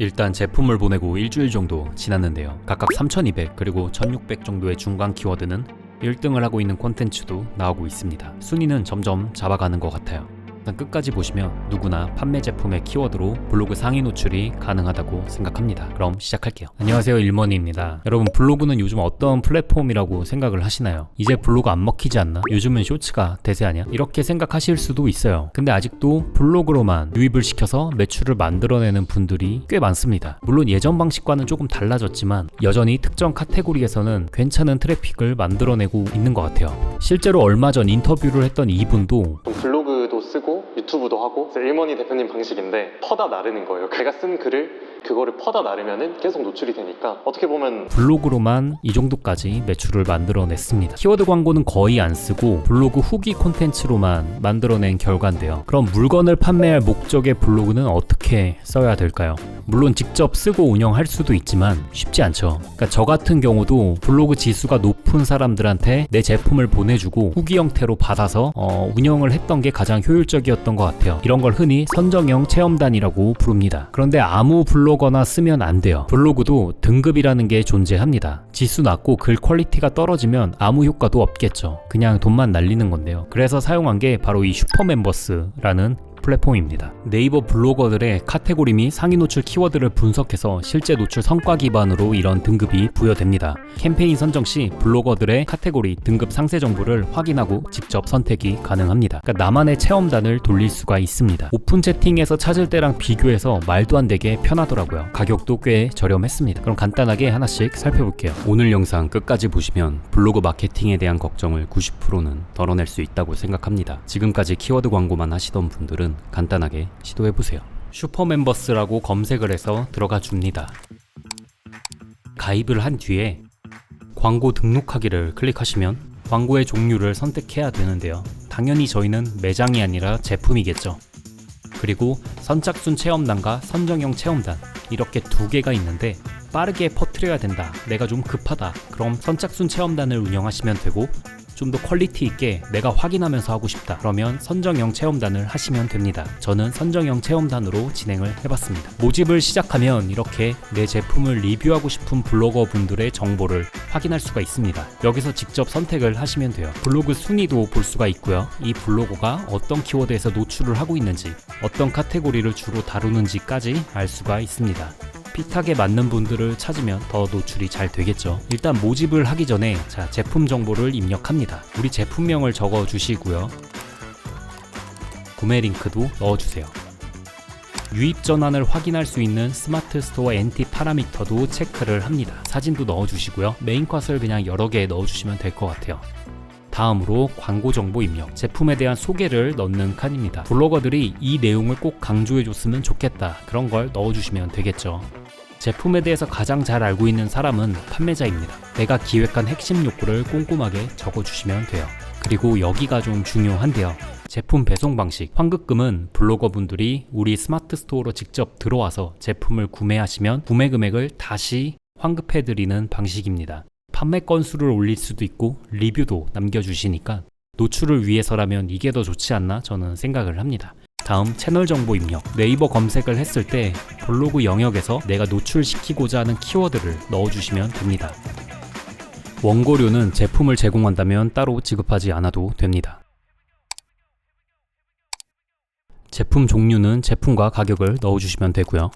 일단 제품을 보내고 일주일 정도 지났는데요. 각각 3200 그리고 1600 정도의 중간 키워드는 1등을 하고 있는 콘텐츠도 나오고 있습니다. 순위는 점점 잡아가는 것 같아요. 일단 끝까지 보시면 누구나 판매 제품의 키워드로 블로그 상위 노출이 가능하다고 생각합니다. 그럼 시작할게요. 안녕하세요 일머니입니다. 여러분 블로그는 요즘 어떤 플랫폼이라고 생각을 하시나요? 이제 블로그 안 먹히지 않나? 요즘은 쇼츠가 대세 아니야? 이렇게 생각하실 수도 있어요. 근데 아직도 블로그로만 유입을 시켜서 매출을 만들어내는 분들이 꽤 많습니다. 물론 예전 방식과는 조금 달라졌지만 여전히 특정 카테고리에서는 괜찮은 트래픽을 만들어내고 있는 것 같아요. 실제로 얼마 전 인터뷰를 했던 이분도 유튜브도 하고 일머니 대표님 방식인데 퍼다 나르는 거예요. 제가 쓴 글을 그거를 퍼다 나르면은 계속 노출이 되니까 어떻게 보면 블로그로만 이 정도까지 매출을 만들어냈습니다. 키워드 광고는 거의 안 쓰고 블로그 후기 콘텐츠로만 만들어낸 결과인데요. 그럼 물건을 판매할 목적의 블로그는 어떻게 써야 될까요? 물론 직접 쓰고 운영할 수도 있지만 쉽지 않죠. 그러니까 저 같은 경우도 블로그 지수가 높은 사람들한테 내 제품을 보내주고 후기 형태로 받아서 어, 운영을 했던 게 가장 효율적이었던 것 같아요. 이런 걸 흔히 선정형 체험단이라고 부릅니다. 그런데 아무 블로거나 쓰면 안 돼요. 블로그도 등급이라는 게 존재합니다. 지수 낮고 글 퀄리티가 떨어지면 아무 효과도 없겠죠. 그냥 돈만 날리는 건데요. 그래서 사용한 게 바로 이 슈퍼 멤버스라는 플랫폼입니다. 네이버 블로거들의 카테고리 및 상위 노출 키워드를 분석해서 실제 노출 성과 기반으로 이런 등급이 부여됩니다. 캠페인 선정 시 블로거들의 카테고리 등급 상세 정보를 확인하고 직접 선택이 가능합니다. 그러니까 나만의 체험단을 돌릴 수가 있습니다. 오픈 채팅에서 찾을 때랑 비교해서 말도 안 되게 편하더라고요. 가격도 꽤 저렴했습니다. 그럼 간단하게 하나씩 살펴볼게요. 오늘 영상 끝까지 보시면 블로그 마케팅에 대한 걱정을 90%는 덜어낼 수 있다고 생각합니다. 지금까지 키워드 광고만 하시던 분들은 간단하게 시도해 보세요. 슈퍼멤버스라고 검색을 해서 들어가 줍니다. 가입을 한 뒤에 광고 등록하기를 클릭하시면 광고의 종류를 선택해야 되는데요. 당연히 저희는 매장이 아니라 제품이겠죠. 그리고 선착순 체험단과 선정형 체험단 이렇게 두 개가 있는데 빠르게 퍼뜨려야 된다. 내가 좀 급하다. 그럼 선착순 체험단을 운영하시면 되고 좀 더 퀄리티 있게 내가 확인하면서 하고 싶다. 그러면 선정형 체험단을 하시면 됩니다. 저는 선정형 체험단으로 진행을 해봤습니다. 모집을 시작하면 이렇게 내 제품을 리뷰하고 싶은 블로거 분들의 정보를 확인할 수가 있습니다. 여기서 직접 선택을 하시면 돼요. 블로그 순위도 볼 수가 있고요. 이 블로거가 어떤 키워드에서 노출을 하고 있는지, 어떤 카테고리를 주로 다루는지까지 알 수가 있습니다. 핏하게 맞는 분들을 찾으면 더 노출이 잘 되겠죠. 일단 모집을 하기 전에 자, 제품 정보를 입력합니다. 우리 제품명을 적어 주시고요. 구매 링크도 넣어 주세요. 유입 전환을 확인할 수 있는 스마트 스토어 엔티 파라미터도 체크를 합니다. 사진도 넣어 주시고요. 메인 컷을 그냥 여러 개 넣어 주시면 될 것 같아요. 다음으로 광고 정보 입력, 제품에 대한 소개를 넣는 칸입니다. 블로거들이 이 내용을 꼭 강조해 줬으면 좋겠다. 그런 걸 넣어 주시면 되겠죠. 제품에 대해서 가장 잘 알고 있는 사람은 판매자입니다. 내가 기획한 핵심 욕구를 꼼꼼하게 적어 주시면 돼요. 그리고 여기가 좀 중요한데요. 제품 배송 방식. 환급금은 블로거 분들이 우리 스마트 스토어로 직접 들어와서 제품을 구매하시면 구매 금액을 다시 환급해 드리는 방식입니다. 판매 건수를 올릴 수도 있고 리뷰도 남겨주시니까 노출을 위해서라면 이게 더 좋지 않나 저는 생각을 합니다. 다음 채널 정보 입력. 네이버 검색을 했을 때 블로그 영역에서 내가 노출시키고자 하는 키워드를 넣어주시면 됩니다. 원고료는 제품을 제공한다면 따로 지급하지 않아도 됩니다. 제품 종류는 제품과 가격을 넣어주시면 되고요.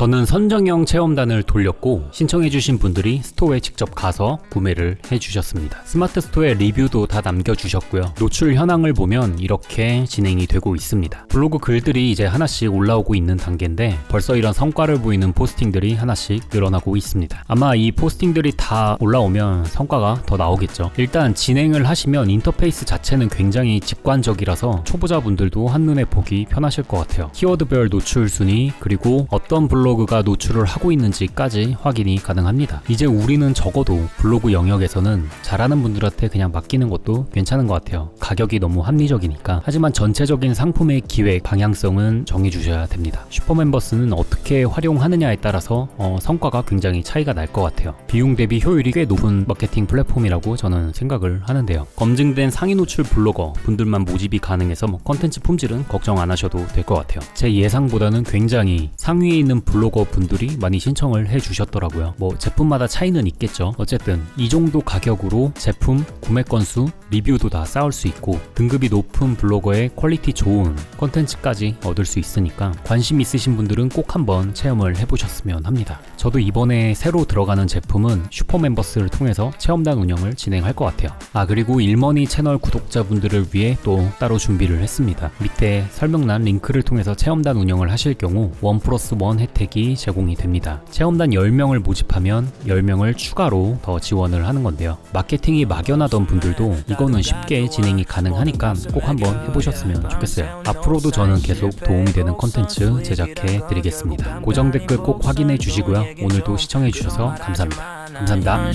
저는 선정형 체험단을 돌렸고 신청해주신 분들이 스토어에 직접 가서 구매를 해주셨습니다. 스마트 스토어에 리뷰도 다 남겨주셨고요. 노출 현황을 보면 이렇게 진행이 되고 있습니다. 블로그 글들이 이제 하나씩 올라오고 있는 단계인데 벌써 이런 성과를 보이는 포스팅들이 하나씩 늘어나고 있습니다. 아마 이 포스팅들이 다 올라오면 성과가 더 나오겠죠. 일단 진행을 하시면 인터페이스 자체는 굉장히 직관적이라서 초보자분들도 한눈에 보기 편하실 것 같아요. 키워드별 노출 순위 그리고 어떤 블로그 블로그가 노출을 하고 있는지까지 확인이 가능합니다. 이제 우리는 적어도 블로그 영역에서는 잘하는 분들한테 그냥 맡기는 것도 괜찮은 것 같아요. 가격이 너무 합리적이니까. 하지만 전체적인 상품의 기획 방향성은 정해주셔야 됩니다. 슈퍼멤버스는 어떻게 활용하느냐에 따라서 어, 성과가 굉장히 차이가 날 것 같아요. 비용 대비 효율이 꽤 높은 마케팅 플랫폼이라고 저는 생각을 하는데요. 검증된 상위 노출 블로거 분들만 모집이 가능해서 뭐 컨텐츠 품질은 걱정 안 하셔도 될 것 같아요. 제 예상보다는 굉장히 상위에 있는 블로거 분들이 많이 신청을 해 주셨더라고요. 뭐 제품마다 차이는 있겠죠. 어쨌든 이 정도 가격으로 제품, 구매 건수, 리뷰도 다 쌓을 수 있고 등급이 높은 블로거의 퀄리티 좋은 컨텐츠까지 얻을 수 있으니까 관심 있으신 분들은 꼭 한번 체험을 해보셨으면 합니다. 저도 이번에 새로 들어가는 제품은 슈퍼멤버스를 통해서 체험단 운영을 진행할 것 같아요. 아 그리고 일머니 채널 구독자분들을 위해 또 따로 준비를 했습니다. 밑에 설명란 링크를 통해서 체험단 운영을 하실 경우 원 플러스 원 혜택이 제공이 됩니다. 체험단 10명을 모집하면 10명을 추가로 더 지원을 하는 건데요. 마케팅이 막연하던 분들도 이거는 쉽게 진행이 가능하니까 꼭 한번 해보셨으면 좋겠어요. 앞으로도 저는 계속 도움이 되는 컨텐츠 제작해 드리겠습니다. 고정 댓글 꼭 확인해 주시고요. 오늘도 시청해 주셔서 감사합니다. 감사합니다.